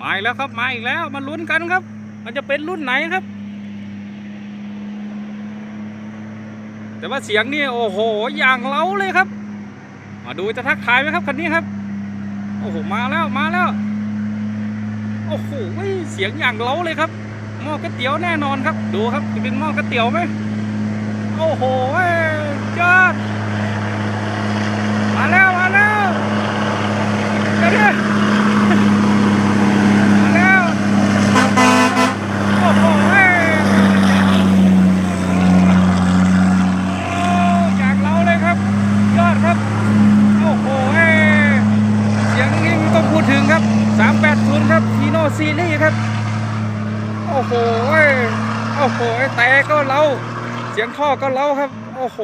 มาอีกแล้วครับมาอีกแล้วมาลุ้นกันครับ มันจะเป็นรุ่นไหนครับ แต่ว่าเสียงนี่โอ้โหอย่างเล้าเลยครับ มาดูจะทักทายไหมครับคันนี้ครับโอ้โหมาแล้วมาแล้วโอ้โหเสียงอย่างเล้าเลยครับหม้อก๋วยเตี๋ยวแน่นอนครับ ดูครับจะเป็นหม้อก๋วยเตี๋ยวไหมโอ้โหยอดมาแล้วมาแล้วเดี๋ยวดิมาแล้วโอ้โหโอ้อย่างเล้าเลยครับ ยอดครับ โอ้โหเอ้ยเสียงนี้ ไม่ต้องพูดถึงครับ380ครับทีโนซีนี่ครับ โอ้โห้ยโอ้โหแต่ก็เล้าเสียงท่อก็เล้าครับ โอ้โห